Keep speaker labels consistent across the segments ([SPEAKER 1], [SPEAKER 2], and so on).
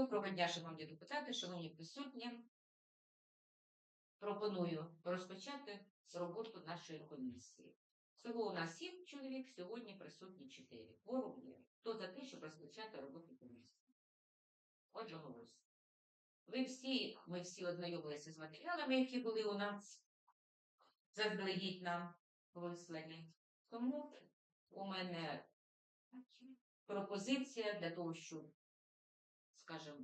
[SPEAKER 1] Доброго дня, шановні депутати, шановні присутні. Пропоную розпочати роботу нашої комісії. Всього у нас сім чоловік, сьогодні присутні чотири. Кворум є. Хто за те, щоб розпочати роботу комісії? Одноголосно. Ви всі, ми всі ознайомилися з матеріалами, які були у нас. Заздалегідь нам вислані. Тому у мене пропозиція для того, щоб, скажімо,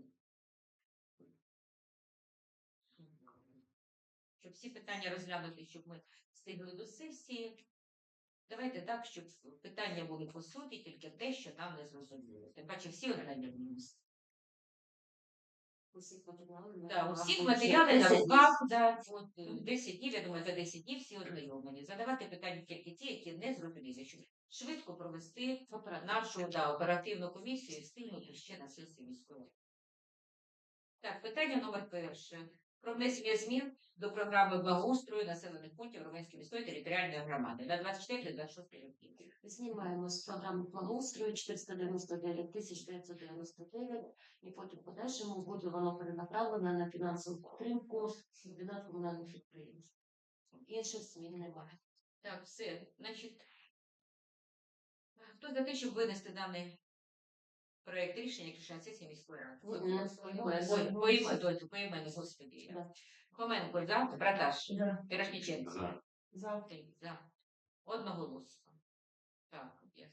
[SPEAKER 1] щоб всі питання розглянути, щоб ми встигли до сесії. Давайте так, щоб питання були по суті, тільки те, що нам не зрозуміло. Тим паче всі ознайомилися.
[SPEAKER 2] Усіх.
[SPEAKER 1] Да, усіх матеріали на руках, да, от, е, 10 днів, я думаю, за 10 днів всі ознайомлені. Задавати питання тільки ті, які не зрозуміли, швидко провести нашу да, оперативну комісію встигнути ще на сесії міської. Так, питання номер перше. Про внесення змін до програми благоустрою населених пунктів Романської міської територіальної громади на 24-26 роки.
[SPEAKER 2] Знімаємо з програми благоустрою 499 тисяч 999 і потім подальшому буде воно перенаправлено на фінансову підтримку комбінат комунальних підприємств. Інших змін немає.
[SPEAKER 1] Так, все. Значить, хто за те, щоб винести даний проєкт рішення, як рішення сесії міської ради? Ой, поімену, господи.
[SPEAKER 2] Да.
[SPEAKER 1] Хоменко, за, Браташ,
[SPEAKER 2] Да.
[SPEAKER 1] Терешніченко.
[SPEAKER 3] За.
[SPEAKER 2] За.
[SPEAKER 1] Ти, за. Одноголосно. Так, я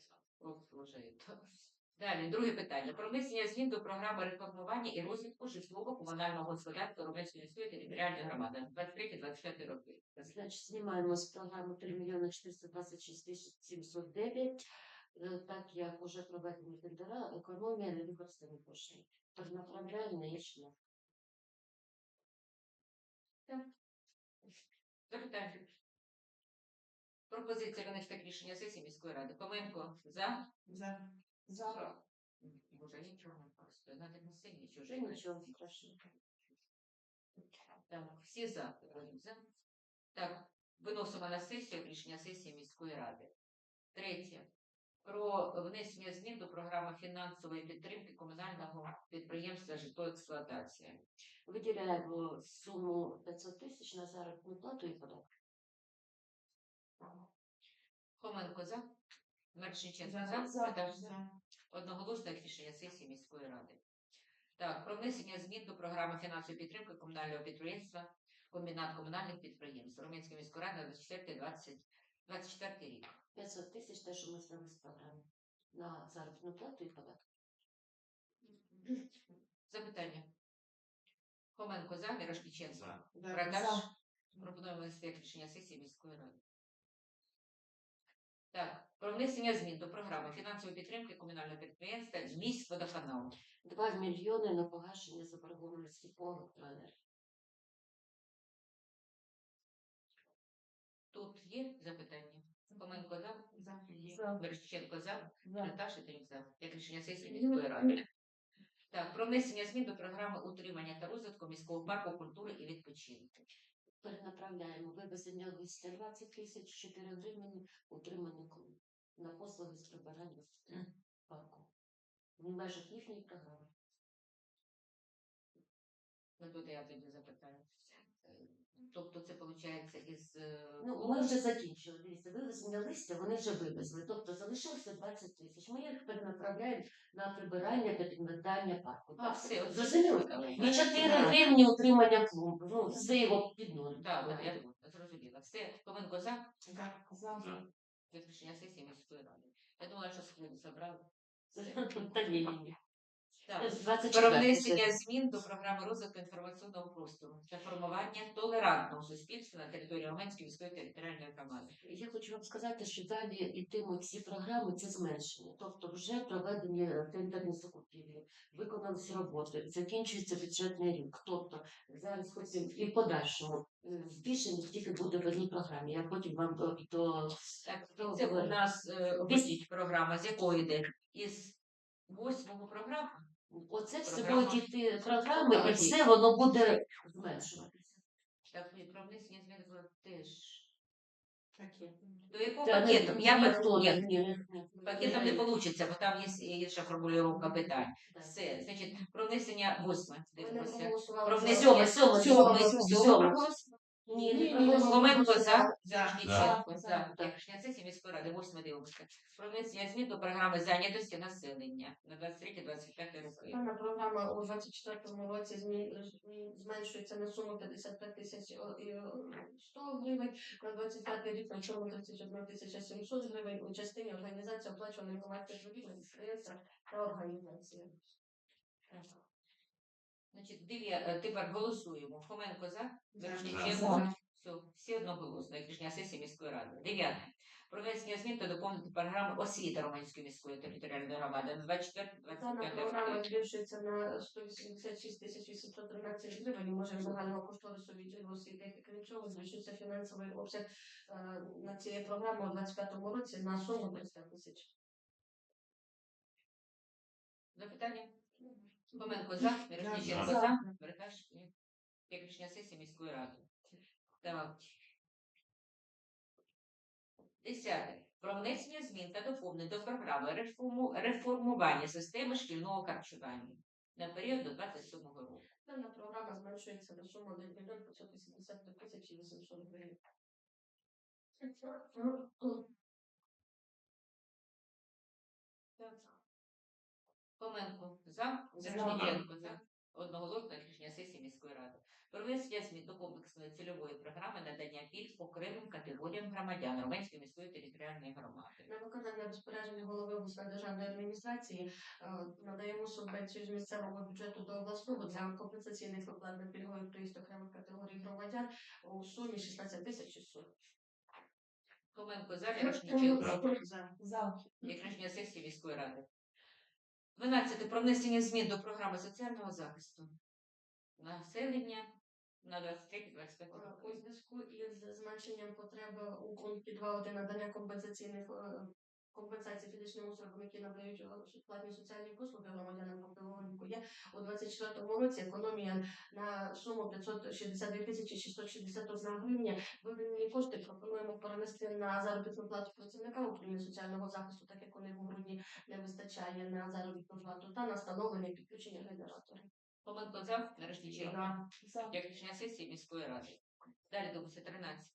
[SPEAKER 1] служаю. Далі, друге питання. Про внесення змін до програми реформування і розвитку житлово-комунального господарства Румунської міської територіальної громади на 23-24 роки.
[SPEAKER 2] Значить, знімаємо з програми 3 мільйони 426 тисяч 709, е, так як уже проведені тендера, економія не використані коштів. Перенаправляємо на інші.
[SPEAKER 1] Запитання. Пропозиція винести як рішення сесії міської ради. Коменко за.
[SPEAKER 2] За. За.
[SPEAKER 1] Боже, нічого не просто. На на сцені нічого.
[SPEAKER 2] Вже нічого страшного.
[SPEAKER 1] Так, всі за. За. Так, виносимо на сесію рішення сесії міської ради. Третє про внесення змін до програми фінансової підтримки комунального підприємства житлоексплуатація.
[SPEAKER 2] Виділяємо суму 500 тисяч на заробітну плату і податки.
[SPEAKER 1] Хоменко за. Мерчниченко
[SPEAKER 2] за.
[SPEAKER 1] Федак
[SPEAKER 2] за.
[SPEAKER 1] Одноголосно як рішення сесії міської ради. Так, про внесення змін до програми фінансової підтримки комунального підприємства комбінат комунальних підприємств Румінської міської ради 24-25 24 рік.
[SPEAKER 2] 500 тисяч те, що ми зняли з програми на заробітну плату і податки.
[SPEAKER 1] Запитання. Хоменко за, Мірошніченко.
[SPEAKER 3] За.
[SPEAKER 1] Продаж. Пропонуємо внести як рішення сесії міської ради. Так, про внесення змін до програми фінансової підтримки комунального підприємства міськ водоканалу.
[SPEAKER 2] 2 мільйони на погашення заборгованості по електроенергії.
[SPEAKER 1] Є запитання? Хоменко за,
[SPEAKER 2] За.
[SPEAKER 1] Мірошниченко за.
[SPEAKER 2] За.
[SPEAKER 1] Наташа Трінця, як рішення сесії міської ради. Так, про внесення змін до програми утримання та розвитку міського парку культури і відпочинку.
[SPEAKER 2] Перенаправляємо вивезення листя 20 тисяч 4 гривні утримання на послуги з прибирання парку. В межах їхньої програми.
[SPEAKER 1] Ну, тут я тоді запитаю. Тобто це виходить із е,
[SPEAKER 2] Ну, ми вже закінчили. Дивіться, вивезення листя вони вже вивезли. Тобто залишилося 20 тисяч. Ми їх перенаправляємо на прибирання та підмітання парку.
[SPEAKER 1] А,
[SPEAKER 2] Так,
[SPEAKER 1] все,
[SPEAKER 2] Зрозуміло? І 4 гривні утримання клубу. Ну, це його під нуль.
[SPEAKER 1] Так, так, я зрозуміла. Все, Коменко за.
[SPEAKER 3] За.
[SPEAKER 1] Як рішення сесії міської ради. Я думала, що сходу забрали.
[SPEAKER 2] Та ні, ні, ні.
[SPEAKER 1] Так.
[SPEAKER 2] З
[SPEAKER 1] Про внесення змін до програми розвитку інформаційного простору та формування толерантного суспільства на території Романської міської територіальної громади.
[SPEAKER 2] Я хочу вам сказати, що далі йтимуть всі програми це зменшення. Тобто вже проведені тендерні закупівлі, виконалися роботи, закінчується бюджетний рік. Тобто зараз хочемо і в подальшому е, збільшення тільки буде в одній програмі. Я потім вам до, до
[SPEAKER 1] Так, це у нас е, об'ясніть програма, з якої йде? Із восьмого програми?
[SPEAKER 2] Оце все
[SPEAKER 1] Програма.
[SPEAKER 2] будуть йти програми, і
[SPEAKER 1] Окей.
[SPEAKER 2] все воно буде зменшуватися.
[SPEAKER 1] Так, і про внесення змін теж До якого
[SPEAKER 2] Та
[SPEAKER 1] пакету?
[SPEAKER 2] ні,
[SPEAKER 1] Я
[SPEAKER 2] ні,
[SPEAKER 1] би-
[SPEAKER 2] хто,
[SPEAKER 1] ні,
[SPEAKER 2] ні, ні, ні.
[SPEAKER 1] Пакетом не вийде, бо там є інша формулювання питань.
[SPEAKER 2] Так.
[SPEAKER 1] Все, значить, про внесення восьме.
[SPEAKER 3] Ми не
[SPEAKER 1] Дивимося.
[SPEAKER 3] проголосували
[SPEAKER 1] Про
[SPEAKER 3] за-
[SPEAKER 1] внесення
[SPEAKER 2] Сьоме, сьоме,
[SPEAKER 1] сьоме.
[SPEAKER 2] Ні,
[SPEAKER 3] Ні,
[SPEAKER 2] ні,
[SPEAKER 3] ні,
[SPEAKER 1] за,
[SPEAKER 3] За.
[SPEAKER 1] Жніченко
[SPEAKER 2] За.
[SPEAKER 1] за.
[SPEAKER 2] Так.
[SPEAKER 1] Рішення сесії міської ради, восьме дивимося. Про внесення змін до програми зайнятості населення на 23-25 роки.
[SPEAKER 3] Дана програма у 24-му році змі- змі- зменшується на суму 55 тисяч о, і, о, 100 гривень, на 25 рік на суму 31 тисяча 700 гривень у частині організації оплачуваної громадських робіт на підприємства та організації.
[SPEAKER 1] Значить, дев'я- е, тепер голосуємо. Хоменко за. Все, всі одноголосно, як рішення сесії міської ради. Дев'яте. Про внесення змін та доповнити програму освіти Романської міської територіальної громади на 24-25
[SPEAKER 3] Дана програма збільшується на 186 тисяч 813 гривень, може загального кошторису відділу освіти. Крім цього, збільшується фінансовий обсяг е, на цієї програми у 25 році на суму 300 тисяч.
[SPEAKER 1] Запитання? Хоменко за, Мирошниченко
[SPEAKER 2] За.
[SPEAKER 1] Ні. Як рішення сесії міської ради. Так. Десяте. Про внесення змін та доповнень до програми реформу- реформування системи шкільного харчування на період до 27 року.
[SPEAKER 3] Дана програма зменшується на суму 1 мільйон 580 тисяч 800 гривень.
[SPEAKER 1] Хоменко за,
[SPEAKER 2] За.
[SPEAKER 1] За. Одноголосно рішення сесії міської ради. Про внесення змін до комплексної цільової програми надання пільг окремим категоріям громадян Романської міської територіальної громади.
[SPEAKER 3] На виконання розпорядження голови обласної державної адміністрації е, надаємо субвенцію з місцевого бюджету до обласного для компенсаційних виплат на пільговий проїзд окремих категорій громадян у сумі 16 тисяч 600.
[SPEAKER 1] Хоменко за, Мирошниченко
[SPEAKER 3] За.
[SPEAKER 2] За.
[SPEAKER 1] рішення сесії міської ради. 12. Про внесення змін до програми соціального захисту населення на 23-25
[SPEAKER 3] Е. У зв'язку із зменшенням потреби у пункті 2.1 надання компенсаційних компенсацій фізичним особам, які надають е, платні соціальні послуги громадянам віку, є у 24 році економія на суму 562 тисячі 661 гривня. Виведені кошти пропонуємо перенести на заробітну плату працівникам управління соціального захисту, так як у них в грудні не вистачає на заробітну плату, та на встановлення підключення генераторів.
[SPEAKER 1] Хоменко за,
[SPEAKER 2] За.
[SPEAKER 1] як рішення сесії міської ради. Далі дивимося 13.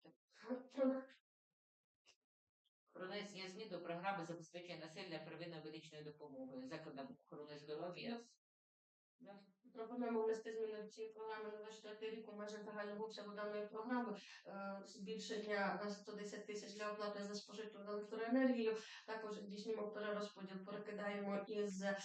[SPEAKER 1] Про внесення змін до програми забезпечення населення первинної медичної допомоги закладам охорони здоров'я.
[SPEAKER 3] Пропонуємо внести зміни до цієї програми на 24 рік у межах загального обсягу даної програми, е, збільшення на 110 тисяч для оплати за спожиту електроенергію. Також здійснюємо перерозподіл, перекидаємо із е,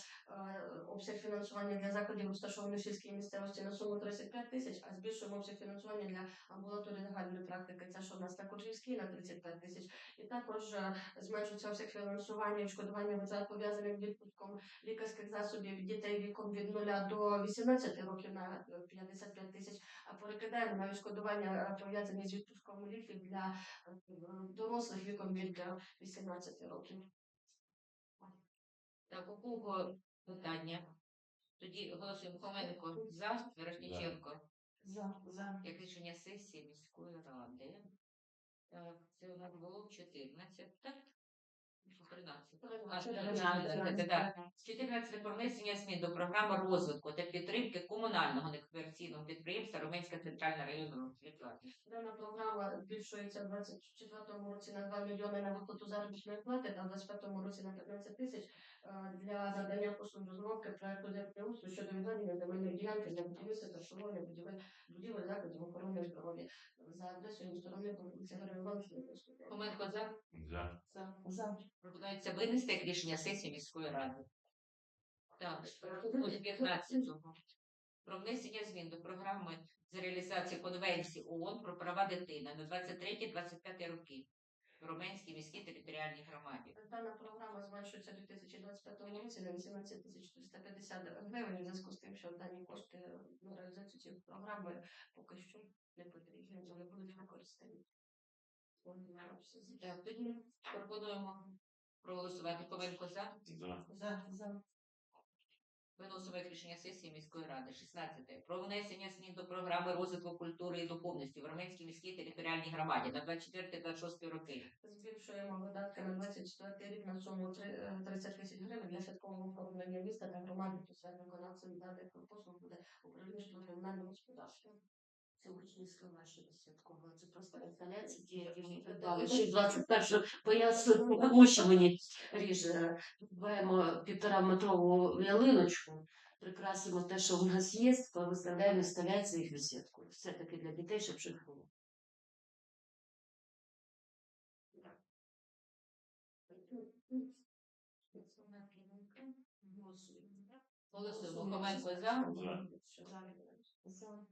[SPEAKER 3] обсяг фінансування для закладів розташованих в сільській місцевості на суму 35 тисяч, а збільшуємо обсяг фінансування для амбулаторії загальної практики. Це що в нас також Львівський на 35 тисяч. І також е, зменшується обсяг фінансування відшкодування витрат пов'язаних відпуском лікарських засобів дітей віком від 0 до 18 років на е, 55 тисяч, а перекидаємо на відшкодування е, пов'язані з відпуском ліків для е, дорослих віком від е, 18 років.
[SPEAKER 1] Так, у кого питання? Тоді голосуємо Хоменко за, Мирошниченко.
[SPEAKER 2] За. За.
[SPEAKER 1] Як рішення сесії міської ради. Так, це у нас було 14, так? 13. А, 14, так. 14 про внесення змін до програми розвитку та підтримки комунального некомерційного підприємства Романська центральна районна Світла.
[SPEAKER 3] Дана програма збільшується в 24 році на 2 мільйони на виплату заробітної плати, та в 25 році на 15 тисяч е, для надання послуг розробки проекту землеустрою щодо відведення земельної ділянки для будівництва та обслуговування будівель будівель закладів охорони здоров'я за адресою сторони Героїв Івановича.
[SPEAKER 1] За.
[SPEAKER 4] За.
[SPEAKER 2] За. За.
[SPEAKER 1] Пропонується винести як рішення сесії міської ради. Так, ось 15 Про внесення змін до програми з реалізації Конвенції ООН про права дитини на 23-25 роки в Роменській міській територіальній громаді.
[SPEAKER 3] Дана програма зменшується у 2025 році на 18 тисяч 450 гривень у зв'язку з тим, що дані кошти на реалізацію цієї програми поки що не потрібні, але будуть використані.
[SPEAKER 1] Так, тоді пропонуємо проголосувати Ковенко за.
[SPEAKER 4] За.
[SPEAKER 2] За. За.
[SPEAKER 1] Виносимо як рішення сесії міської ради. 16. Про внесення змін до програми розвитку культури і духовності в Роменській міській територіальній громаді на 24-26 роки.
[SPEAKER 3] Збільшуємо видатки на 24 рік на суму три- е, 30 тисяч гривень для святкового оформлення міста та громади посередньо виконавцем даних послуг буде управління житлово-комунального господарства.
[SPEAKER 2] Це учнівська ваша святкова. Це просто інсталяції, ті, які ми придбали ще 21 поясню, тому що мені ріже. Купуємо півтора метрову ялиночку, прикрасимо те, що в нас є, виставляємо інсталяції і бесідку. Все таки для дітей, щоб жити було.
[SPEAKER 1] Голосуємо. Хоменко за.
[SPEAKER 3] За.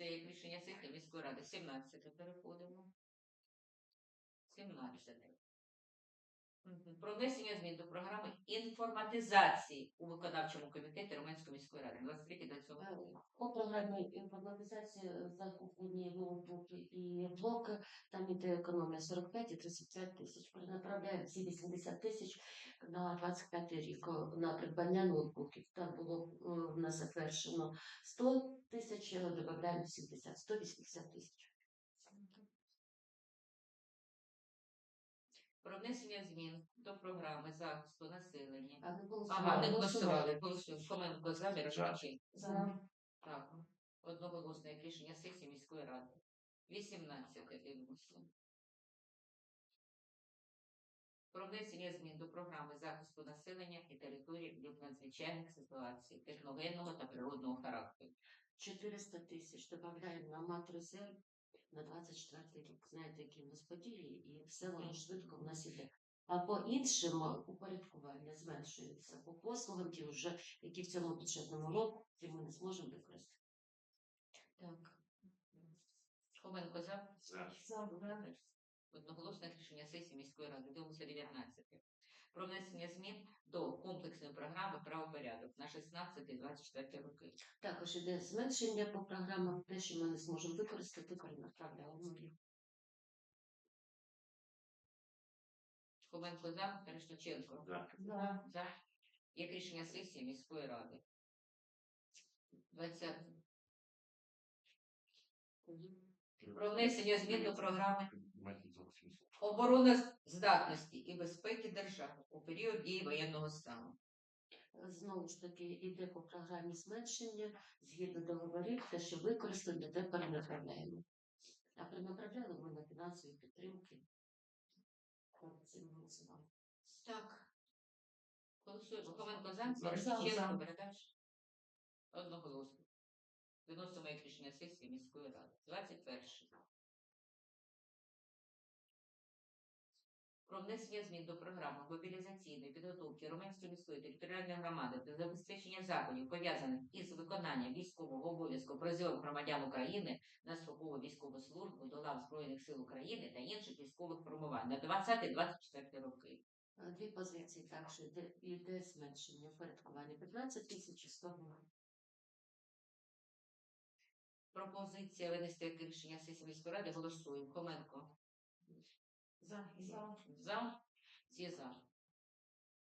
[SPEAKER 1] Це як рішення сесії міської ради. 17 переходимо. 17. Про внесення змін до програми інформатизації у виконавчому комітеті Роменської міської ради. 23 до цього.
[SPEAKER 2] Е, По програмі інформатизації закуплені ноутбуки і блоки, там іде економія 45 і 35 тисяч. Перенаправляємо ці 80 тисяч на 25 рік е, на придбання ноутбуків. Там було е, в нас затверджено 100 тисяч, е, додаємо 70, 180 тисяч.
[SPEAKER 1] Про внесення змін до програми захисту населення.
[SPEAKER 2] А
[SPEAKER 1] Ага, не
[SPEAKER 2] голосували.
[SPEAKER 1] голосували. Голосуємо. Хоменко за.
[SPEAKER 3] За.
[SPEAKER 1] Так, одноголосне як рішення сесії міської ради. 18 дивимося. Про внесення змін до програми захисту населення і територій від надзвичайних ситуацій техногенного та природного характеру.
[SPEAKER 2] 400 тисяч додаємо на матризер на 24 рік. Знаєте, які в нас події, і все воно швидко в нас іде. А по іншим упорядкування зменшується. По послугам, ті вже, які в цьому бюджетному році ми не зможемо використати.
[SPEAKER 1] Так. Хоменко за.
[SPEAKER 3] За.
[SPEAKER 1] Одноголосне рішення сесії міської ради. Дивимося 19. Про внесення змін до комплексної програми правопорядок на 16-24 роки.
[SPEAKER 2] Також іде зменшення по програмам, те, що ми не зможемо використати, перенаправляємо.
[SPEAKER 1] Хоменко за, Терешточенко.
[SPEAKER 3] За.
[SPEAKER 1] За. Як рішення сесії міської ради. 20. Про внесення змін до програми обороноздатності і безпеки держави у період дії воєнного стану.
[SPEAKER 2] Знову ж таки, іде по програмі зменшення, згідно договорів, те, що використано, де перенаправляємо. А перенаправляли ми на фінансові підтримки. Так, це голосували.
[SPEAKER 1] Так. Голосуємо. Хоменко за,
[SPEAKER 3] За.
[SPEAKER 1] Бередач. Одноголосно. Виносимо як рішення сесії міської ради. 21. Про внесення змін до програми мобілізаційної підготовки Роменської міської територіальної громади та забезпечення заходів, пов'язаних із виконанням військового обов'язку призовом громадян України на строкову військову службу до лав Збройних сил України та інших військових формувань на 20-24 роки.
[SPEAKER 2] Е, Дві позиції також йде, йде зменшення впорядкування 15 тисяч і 100 гривень.
[SPEAKER 1] Пропозиція винести як рішення сесії міської ради. Голосуємо. Хоменко.
[SPEAKER 3] За. За.
[SPEAKER 1] За. Всі за.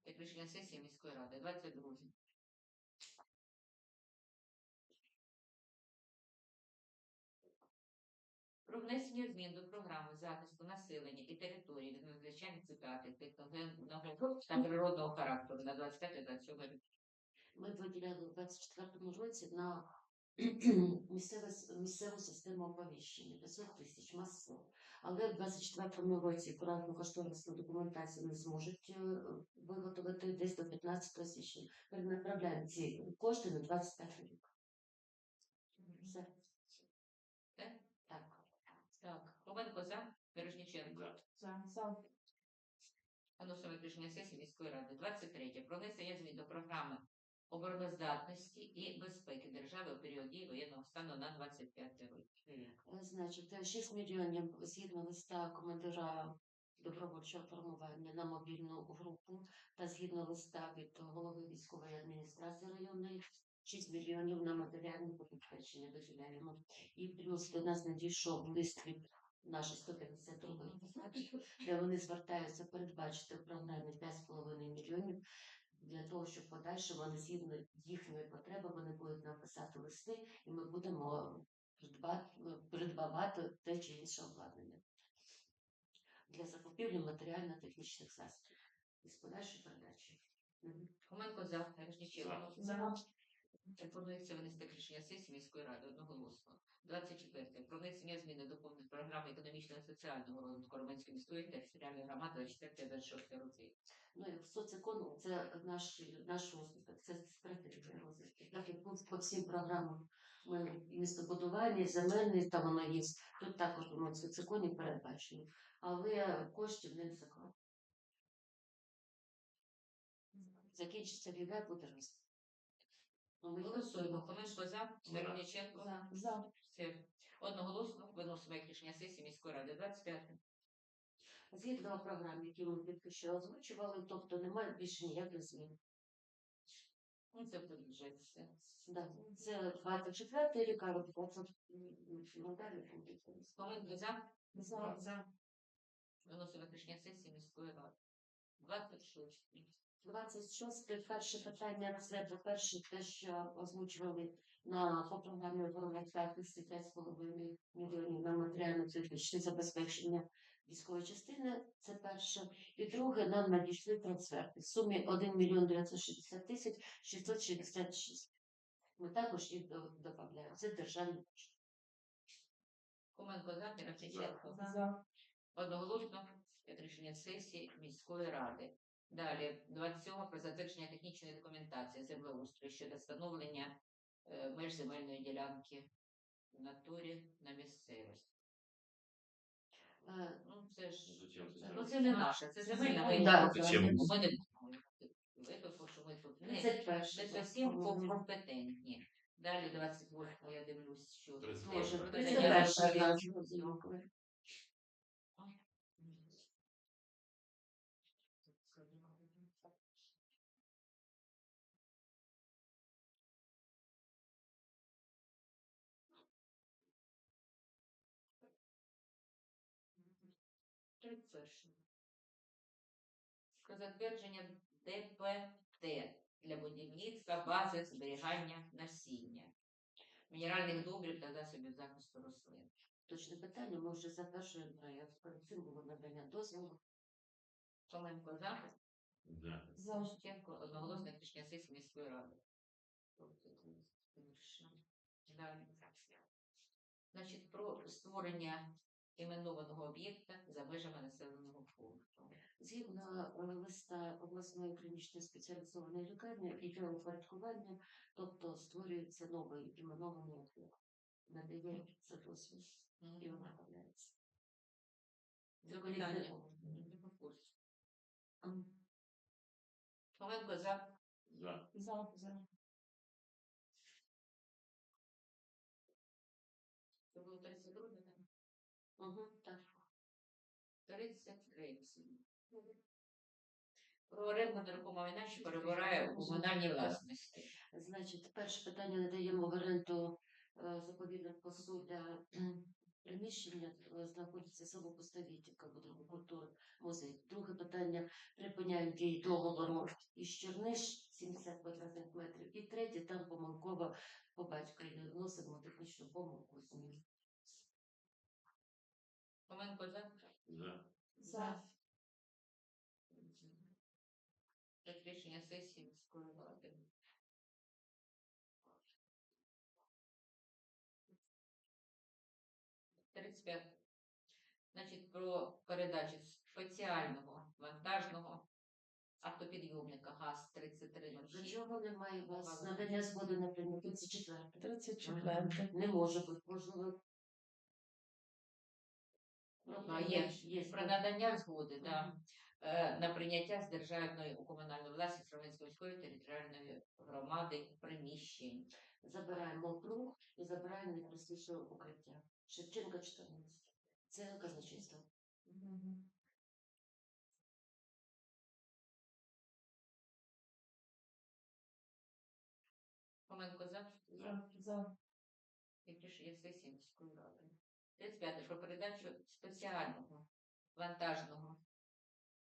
[SPEAKER 1] Рішення сесії міської ради. 22. Про внесення змін до програми захисту населення і території від надзвичайних ситуацій техногенного та природного характеру на 25-27 рік.
[SPEAKER 2] Ми виділяли у 24-му році на місцеве, місцеву систему оповіщення 500 тисяч масово. Але в 24-му році проектну кошторисну документацію не зможуть е, виготовити десь до 15 січня. Перенаправляємо ці кошти на 25 рік. Все.
[SPEAKER 1] Все?
[SPEAKER 2] Так.
[SPEAKER 1] Так. Хоменко за. Бережніченко.
[SPEAKER 3] За. За.
[SPEAKER 1] Виносимо рішення сесії міської ради. 23. Про внесення змін до програми обороноздатності і безпеки держави у період дії воєнного стану на 25 рік.
[SPEAKER 2] Е, Значить, е, 6 мільйонів згідно листа командира добровольчого формування на мобільну групу та згідно листа від голови військової адміністрації районної 6 мільйонів на матеріальне забезпечення виділяємо. І плюс до нас надійшов лист від нашої 152 де вони звертаються передбачити в програмі 5,5 мільйонів для того, щоб подальше вони згідно їхньої потреби вони будуть написати листи, і ми будемо придбати, придбавати те чи інше обладнання для закупівлі матеріально-технічних засобів із подальшої передачі.
[SPEAKER 1] Хоменко за. Решніченко.
[SPEAKER 3] За.
[SPEAKER 1] Пропонується винести рішення сесії міської ради одноголосно. 24. Про внесення зміни до повних програми економічного і соціального розвитку Романської міської територіальної громади 24-26 роки.
[SPEAKER 2] Ну, як соцеконом, це наш, наш розвиток, це стратегія розвитку. Так як по- по всім програмам ми містобудування, земельний, там воно є. Тут також в соцеконі передбачено. Але коштів не закладено. Закінчиться війна, буде рости. Ми
[SPEAKER 1] Голосуємо. Хоменко за. Мироніченко.
[SPEAKER 3] За. За.
[SPEAKER 1] Все. Одноголосно виносимо як рішення сесії міської ради. 25.
[SPEAKER 2] Згідно програм, які ми тільки що озвучували, тобто немає більше ніяких змін.
[SPEAKER 1] Ну, це вже все.
[SPEAKER 2] Да. Це 24 рік, а 20 ну, далі буде.
[SPEAKER 1] Хоменко за.
[SPEAKER 3] За. За.
[SPEAKER 1] Виносимо як рішення сесії міської ради. 26.
[SPEAKER 2] 26 перше питання розгляду перше те, що озвучували на по програмі охорони 5,5 мільйонів на матеріально-технічне забезпечення військової частини. Це перше. І друге, нам надійшли трансферти в сумі 1 мільйон 960 тисяч 666. Ми також їх додаємо. Це державні кошти.
[SPEAKER 1] Хоменко за. Мироніченко.
[SPEAKER 3] За.
[SPEAKER 1] Одноголосно рішення сесії міської ради. Далі 27 про затвердження технічної документації землеустрою щодо встановлення е, меж земельної ділянки в натурі на місцевості.
[SPEAKER 2] Е,
[SPEAKER 1] Ну це ж ну це не наше, це земельна ми
[SPEAKER 2] Да.
[SPEAKER 1] не
[SPEAKER 4] Зачем?
[SPEAKER 1] ми не будемо. Що ми тут не,
[SPEAKER 2] 31
[SPEAKER 1] не зовсім компетентні. Далі 28 я дивлюсь, що теж
[SPEAKER 2] 31
[SPEAKER 1] розширення.
[SPEAKER 2] наша зйомка.
[SPEAKER 1] Тридцять перше. Про затвердження ДПТ для будівництва бази зберігання насіння, мінеральних добрив та засобів захисту рослин.
[SPEAKER 2] Точне питання, ми вже затверджуємо проєкт. Було надання дозволу.
[SPEAKER 1] Коменко за.
[SPEAKER 4] Да.
[SPEAKER 3] За.
[SPEAKER 1] Шевченко одноголосне рішення сесії міської ради. Далі. Значить, про створення іменованого об'єкта за межами населеного пункту.
[SPEAKER 2] Згідно е, листа обласної клінічної спеціалізованої лікарні і для упорядкування, тобто створюється новий іменований об'єкт. Надається дозвіл і він направляється.
[SPEAKER 1] Запитання. Коменко за.
[SPEAKER 4] За.
[SPEAKER 3] За. За.
[SPEAKER 2] Угу, так.
[SPEAKER 1] 33. Про оренду нерухомого майна, що перебирає у комунальній власності.
[SPEAKER 2] Значить, перше питання надаємо в оренду е, заповідник посуддя приміщення е, знаходиться село Пустовітівка, будинку культури, музей. Друге питання припиняємо дії договору із Черниш 70 квадратних метрів. І третє там помилково по батькові вносимо технічну помилку змін.
[SPEAKER 1] Коменко за.
[SPEAKER 4] За.
[SPEAKER 3] За.
[SPEAKER 1] Це рішення сесії міської. Тридцять п'ять. Значить, про передачу спеціального вантажного автопідйомника ГАЗ-3306.
[SPEAKER 2] Для чого немає у вас надання згоди на прийняття 34?
[SPEAKER 3] 34.
[SPEAKER 2] Не може бути, можливо. Ну,
[SPEAKER 1] є.
[SPEAKER 2] є.
[SPEAKER 1] Про надання згоди да, е, на прийняття з державної у комунальну власність міської територіальної громади приміщень.
[SPEAKER 2] Забираємо округ і забираємо найпростіше укриття. Шевченка 14. Це казначейство.
[SPEAKER 1] Хоменко за.
[SPEAKER 3] За. За.
[SPEAKER 1] Як рішення сесії міської ради. 35. Про передачу спеціального вантажного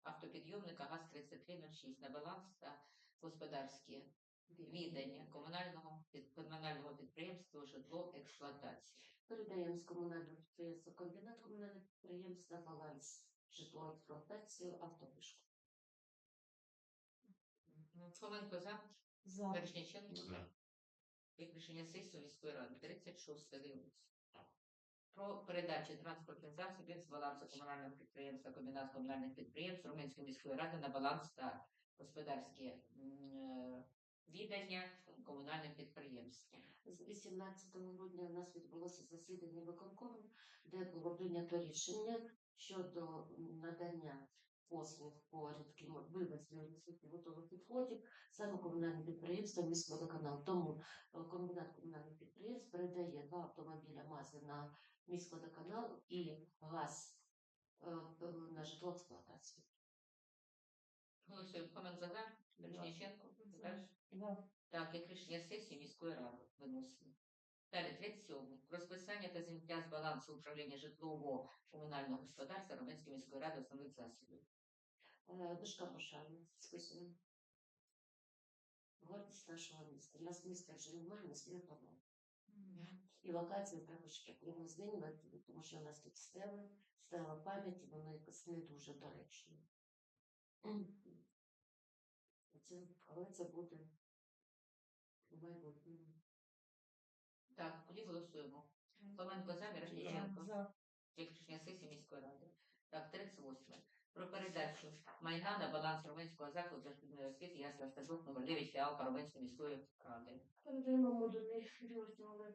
[SPEAKER 1] автопідйомника ГАЗ-3306 на баланс та господарське віддання комунального під комунального підприємства житло експлуатації.
[SPEAKER 2] Передаємо з комунального підприємства комбінат комунального підприємства баланс житлову експлуатацію автовишку.
[SPEAKER 1] Хоменко за.
[SPEAKER 2] За.
[SPEAKER 1] Бережняченко.
[SPEAKER 4] За.
[SPEAKER 1] Як рішення сесії міської ради 36 дивимося. Про передачу транспортних засобів з балансу комунального підприємства комбінат комунальних підприємств Румунської міської ради на баланс та господарське м, віддання комунальних підприємств.
[SPEAKER 2] З 18 грудня у нас відбулося засідання виконкому, де було прийнято рішення щодо надання послуг по рідким вивезенню готових відходів саме комунальним підприємством міськводоканал. Тому е, комбінат комунальних підприємств передає два автомобіля МАЗи на міськводоканал і газ е, п- на житло експлуатацію.
[SPEAKER 1] Голосуємо. Хоменко за. Бережняченко.
[SPEAKER 3] За.
[SPEAKER 1] Так, як рішення сесії міської ради виносимо. Далі 37. Про списання та зняття з балансу управління житлового комунального господарства Румунської міської ради основних засобів.
[SPEAKER 2] Е, Дошка пошани списуємо. Гордість нашого міста. У нас міста вже немає, ми собі подобаємо. І локацію також потрібно змінювати, тому що у нас тут стели, стела пам'яті, воно якось не дуже доречно. Але це буде в майбутньому.
[SPEAKER 1] Так, тоді голосуємо. Хоменко за. Бережняченко. як рішення сесії міської ради. Так, 38. Про передачу майна на баланс Ровенського закладу дошкільної освіти ясла стажок номер 9 фіал Ровенської міської ради.
[SPEAKER 3] Передаємо модульний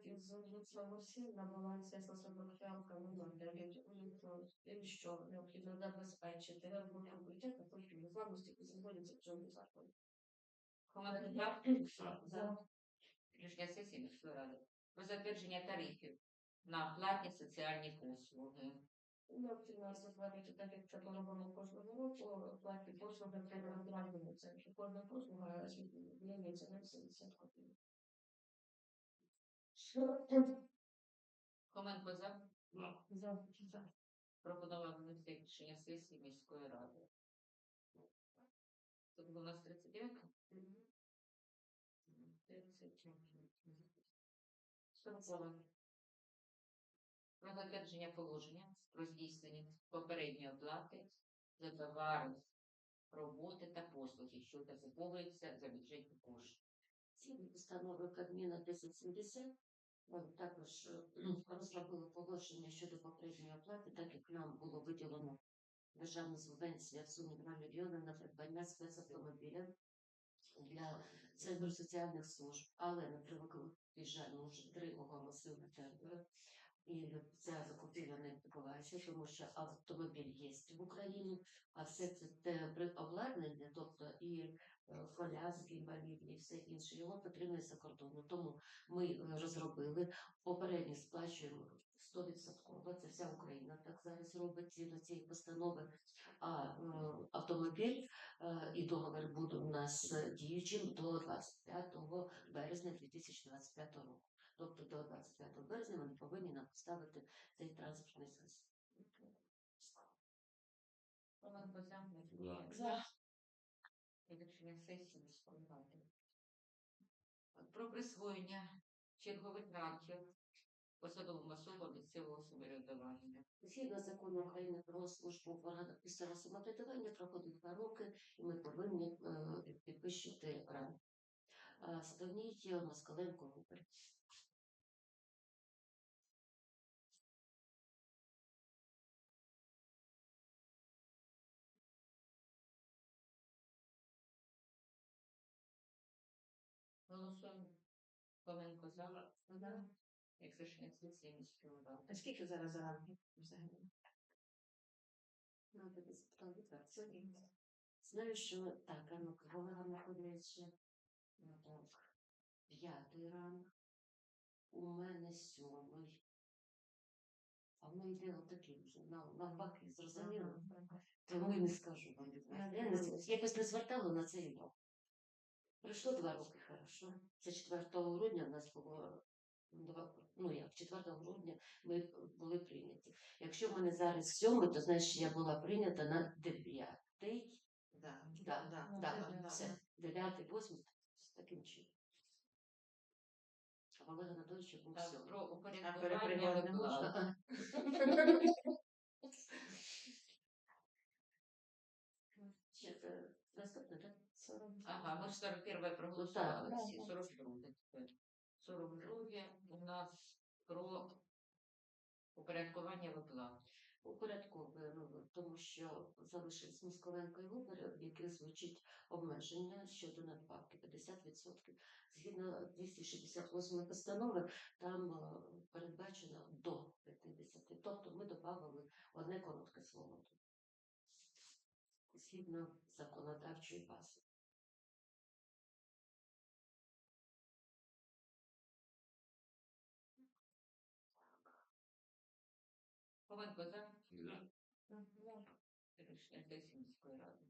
[SPEAKER 3] відділ із Владислава Сім на баланс ясна СССР Фіалка номер 9 тим, що необхідно забезпечити роботу бюджету профільні слабості, які знаходяться в цьому закладі.
[SPEAKER 1] За.
[SPEAKER 3] За.
[SPEAKER 1] Рішення сесії міської ради. Про затвердження тарифів на платні соціальні послуги.
[SPEAKER 3] Необхідно затвердити так, як це по-новому кожного року, платні послуги треба розглянутися, що кожна послуга змінюється на 70 копійок.
[SPEAKER 1] Хоменко за.
[SPEAKER 3] За. За.
[SPEAKER 1] Пропонував внести рішення сесії міської ради. Було у нас 39? 39. Про затвердження положення про здійснення попередньої оплати за товари, роботи та послуги, що закуповуються за бюджетні кошти.
[SPEAKER 2] Ці постанови Кабміна 1070 е, також е, розробили положення щодо попередньої оплати, так як нам було виділено державна субвенція в сумі 2 мільйони на придбання спецавтомобіля для Центру соціальних служб, але на превеликий жаль, вже три оголосили тендери. І ця закупівля не відбувається, тому що автомобіль є в Україні, а все це те обладнання, тобто і е, коляски, інвалідні, і все інше, його потрібно за кордону. Тому ми е, розробили, попередньо сплачуємо 100%, це вся Україна так зараз робить згідно цієї постанови. А е, автомобіль і договір буде у нас діючим до 25 березня 2025 року. Тобто до 25 березня вони повинні нам поставити цей транспортний засіб.
[SPEAKER 1] Хоменко за.
[SPEAKER 4] За.
[SPEAKER 3] За.
[SPEAKER 1] Рішення сесії міської ради. Про присвоєння чергових рангів посадовим особам місцевого самоврядування.
[SPEAKER 2] Згідно закону України про службу в органах місцевого самоврядування проходить два роки, і ми повинні е, підвищити ранг. А Ставніть Москаленко Губер.
[SPEAKER 1] Голосуємо. Хоменко за. Як рішення сесії міської ради.
[SPEAKER 3] А скільки зараз загалом взагалі?
[SPEAKER 2] Ну, тобі відверто. Знаю, що так, ранок голова знаходиться ну, так, п'ятий ранг. У мене сьомий. А в мене йде отакий вже на- навпаки, зрозуміло. Тому і не скажу вам відверто. Я не якось не звертала на це увагу. Пройшло два роки, хорошо. Це 4 грудня в нас було два, ну як 4 грудня ми були прийняті. Якщо в мене зараз сьомий, то значить я була прийнята на дев'ятий.
[SPEAKER 1] Да.
[SPEAKER 2] Да, да, да,
[SPEAKER 3] да,
[SPEAKER 2] все. дев'ятий, восьмий, з таким чином. А Олег Анатолійович був сьомий.
[SPEAKER 1] про упорядкування
[SPEAKER 2] 40.
[SPEAKER 1] Ага, ми ж 41 ну,
[SPEAKER 2] проголосували
[SPEAKER 1] всі, 42 тепер. 42 у нас про упорядкування виплат.
[SPEAKER 2] Упорядковуємо, тому що залишився Москаленко і в яких звучить обмеження щодо надбавки 50%. Згідно 268 постанови, там е, передбачено до 50%. Тобто ми додали одне коротке слово. Згідно законодавчої бази.
[SPEAKER 1] Ховенко за?
[SPEAKER 5] За.
[SPEAKER 1] Рішення сесії міської ради.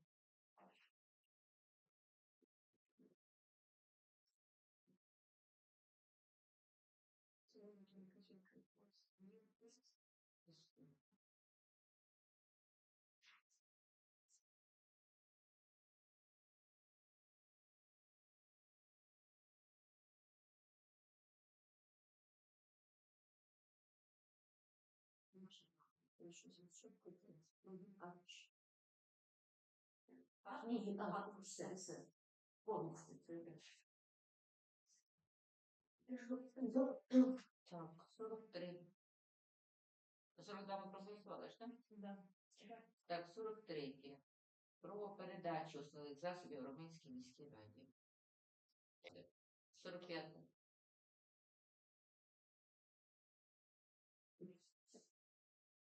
[SPEAKER 2] Ні, ага, все, все. Повністю це.
[SPEAKER 1] Так, 43. 42 ми проголосували так? Так, 43. Про передачу основних засобів Романській міській раді. 45.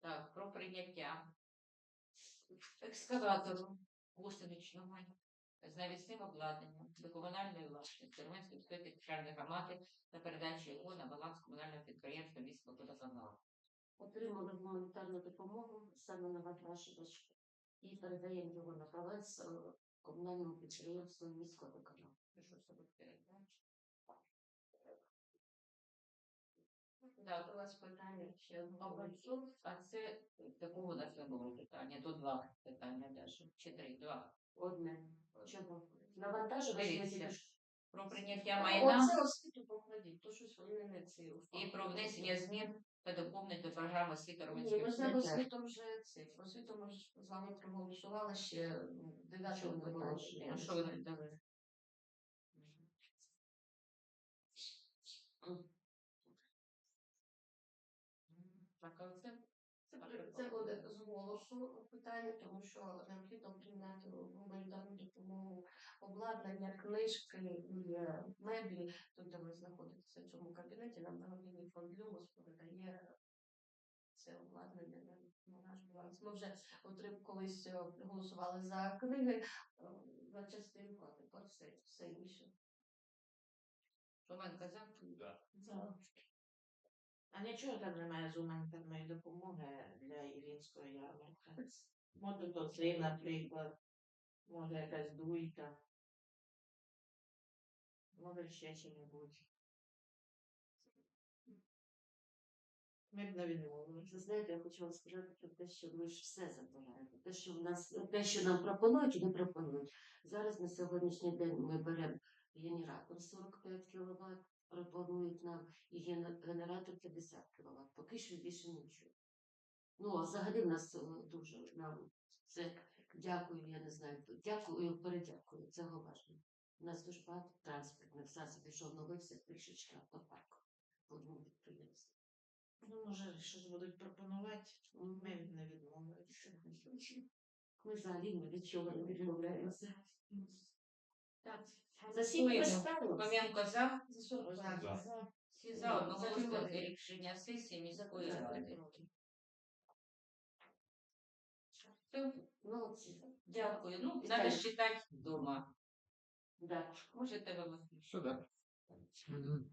[SPEAKER 1] Так, про прийняття екскаватору гусеничного з навісним обладнанням до комунальної власності Романської міської територіальної громади та передачу його на баланс комунального підприємства міського водоканалу.
[SPEAKER 2] Отримали гуманітарну допомогу саме на Ватражівич і передаємо його на баланс е, комунальному підприємству міського виконання.
[SPEAKER 1] Так,
[SPEAKER 3] У вас питання ще
[SPEAKER 1] Образцов, а це такого у нас не було питання. Тут два питання даже. Чи три, два.
[SPEAKER 2] Одне. Чого? Що-
[SPEAKER 1] Про прийняття майна
[SPEAKER 3] Оце освіту покладіть, то щось вони не ці.
[SPEAKER 1] і про внесення змін та доповнень до програми освіти
[SPEAKER 3] Ні, ми за
[SPEAKER 2] Освіта.
[SPEAKER 3] освіту вже це. Освіту ми ж з вами проголосували ще дев'ятого
[SPEAKER 2] Чого
[SPEAKER 3] питання.
[SPEAKER 2] ви
[SPEAKER 1] А що ви не дали? Так, а це?
[SPEAKER 3] Це буде з голосу питання, тому що необхідно прийняти гуманітарну допомогу, обладнання, книжки і е, меблі. Тут, де ви знаходитеся в цьому кабінеті, нам благодійний фонд Люмос передає це обладнання на, на наш баланс. Ми вже отрим колись е, голосували за книги е, за частинку, а тепер все, все інше.
[SPEAKER 1] Роман казав?
[SPEAKER 5] За.
[SPEAKER 4] А нічого там немає з гуманітарної допомоги для Іллінської ярмарки. Мотоцикл, наприклад, може якась дуйка. Може ще чим-небудь. Ми б не відмовилися.
[SPEAKER 2] Знаєте, я хочу вам сказати про те, що ми ж все забираємо. Те, що в нас, те, що нам пропонують, не пропонують. Зараз на сьогоднішній день ми беремо генератор 45 кВт, пропонують нам і генератор 50 кВт. Поки що більше нічого. Ну, а взагалі в нас е, дуже нам це дякую, я не знаю, дякую, передякую, це важливо. У нас дуже багато транспортних засобів, що обновився трішечки автопарк по двом підприємствам.
[SPEAKER 4] Ну, може, щось будуть пропонувати, ми не відмовилися.
[SPEAKER 2] Ми взагалі ні від чого не відмовляємося.
[SPEAKER 1] Так.
[SPEAKER 2] За сім
[SPEAKER 1] Голосуємо. за?
[SPEAKER 3] За
[SPEAKER 5] За.
[SPEAKER 1] Всі за одного
[SPEAKER 3] господи
[SPEAKER 1] рішення сесії міської ради.
[SPEAKER 2] Молодці.
[SPEAKER 1] Дякую. Ну, треба читати вдома.
[SPEAKER 2] Да.
[SPEAKER 1] Можете ви
[SPEAKER 5] Сюда. Мгм.